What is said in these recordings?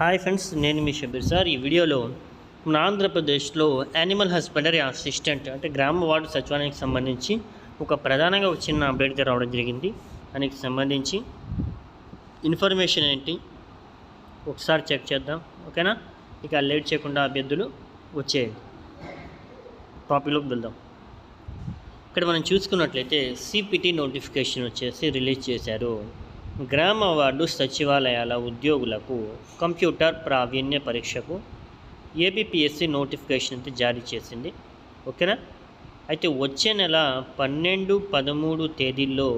Hi friends నేను మీ Shabbir sir. ఈ వీడియోలో మన ఆంధ్రప్రదేశ్లో యానిమల్ హస్బెండరీ అసిస్టెంట్ అంటే గ్రామ వార్డు సచివాలయానికి సంబంధించి ఒక ప్రధానంగా ఒక చిన్న అప్డేట్ రావడం జరిగింది. దానికి సంబంధించి ఇన్ఫర్మేషన్ ఏంటి ఒకసారి చెక్ చేద్దాం. ఓకేనా ఇక లేట్ చేయకుండా అభ్యర్థులు వచ్చే టాపిక్లోకి వెళ్దాం. ఇక్కడ మనం చూసుకున్నట్లయితే సిపిటి నోటిఫికేషన్ వచ్చేసి రిలీజ్ చేశారు. గ్రామ వార్డు సచివాలయాల ఉద్యోగులకు కంప్యూటర్ ప్రావీణ్య పరీక్షకు ఏబిపిఎస్సి నోటిఫికేషన్ అయితే జారీ చేసింది. ఓకేనా? అయితే వచ్చే నెల పన్నెండు పదమూడు తేదీల్లో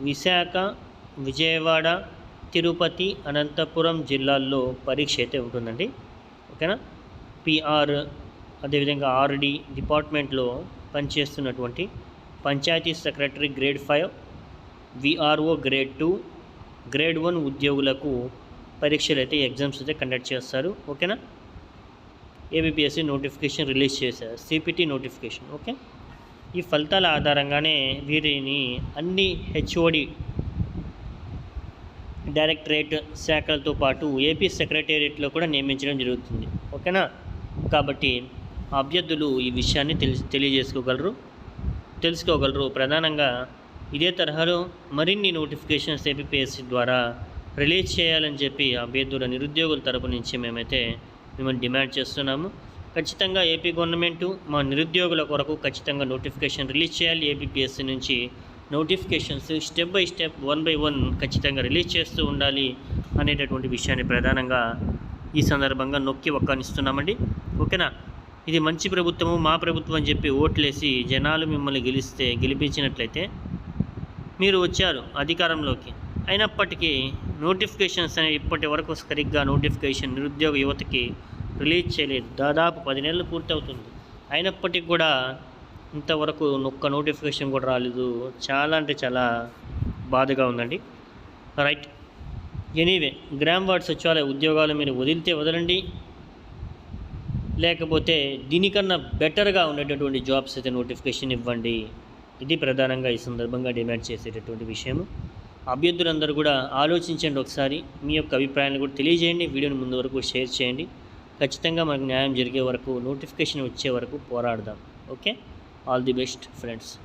విశాఖ విజయవాడ తిరుపతి అనంతపురం జిల్లాల్లో పరీక్ష అయితే ఉంటుందండి. ఓకేనా? పిఆర్ అదేవిధంగా ఆర్డి డిపార్ట్మెంట్లో పనిచేస్తున్నటువంటి panchayati secretary grade five VRO grade two grade one ఉద్యోగులకు పరీక్షలు అయితే ఎగ్జామ్స్ అయితే కండక్ట్ చేస్తారు. ఓకేనా? ఏబిపిఎస్సి నోటిఫికేషన్ రిలీజ్ చేశారు సిపిటి నోటిఫికేషన్. ఓకే? ఈ ఫలితాల ఆధారంగానే వీరిని అన్ని హెచ్ఓడి డైరెక్టరేట్ శాఖలతో పాటు ఏపీ సెక్రటేరియట్లో కూడా నియమించడం జరుగుతుంది. ఓకేనా? కాబట్టి అభ్యర్థులు ఈ విషయాన్ని తెలిసి తెలియజేసుకోగలరు. తెలుసుకోగలరు. ప్రధానంగా ఇదే తరహాలో మరిన్ని నోటిఫికేషన్స్ ఏపీఎస్సి ద్వారా రిలీజ్ చేయాలని చెప్పి అభ్యర్థుల నిరుద్యోగుల తరపు నుంచి మేమైతే మిమ్మల్ని డిమాండ్ చేస్తున్నాము. ఖచ్చితంగా ఏపీ గవర్నమెంటు మా నిరుద్యోగుల కొరకు ఖచ్చితంగా నోటిఫికేషన్ రిలీజ్ చేయాలి. ఏపీఎస్సి నుంచి notifications step by step one by one ఖచ్చితంగా రిలీజ్ చేస్తూ ఉండాలి అనేటటువంటి విషయాన్ని ప్రధానంగా ఈ సందర్భంగా నొక్కి ఒక్కనిస్తున్నామండి ఓకేనా? ఇది మంచి ప్రభుత్వము మా ప్రభుత్వం అని చెప్పి ఓట్లేసి జనాలు మిమ్మల్ని గెలిస్తే గెలిపించినట్లయితే మీరు వచ్చారు అధికారంలోకి. అయినప్పటికీ నోటిఫికేషన్స్ అనేవి ఇప్పటి వరకు సరిగ్గా నోటిఫికేషన్ నిరుద్యోగ యువతకి రిలీజ్ చేయలేదు. దాదాపు పది నెలలు పూర్తవుతుంది. అయినప్పటికీ కూడా ఇంతవరకు ఒక్క నోటిఫికేషన్ కూడా రాలేదు. చాలా అంటే చాలా బాధగా ఉందండి. రైట్. ఎనీవే గ్రామ్ వార్డ్ సచివాలయ ఉద్యోగాలు మీరు వదిలితే వదలండి. లేకపోతే దీనికన్నా బెటర్గా ఉండేటటువంటి జాబ్స్ అయితే నోటిఫికేషన్ ఇవ్వండి. ఇది ప్రధానంగా ఈ సందర్భంగా డిమాండ్ చేసేటటువంటి విషయం అభ్యర్థులందరూ కూడా ఆలోచించండి ఒకసారి. మీ యొక్క అభిప్రాయాన్ని కూడా తెలియజేయండి. వీడియోని ముందు వరకు షేర్ చేయండి. ఖచ్చితంగా మనకు న్యాయం జరిగే వరకు నోటిఫికేషన్ వచ్చే వరకు పోరాడదాం. Okay? All the best friends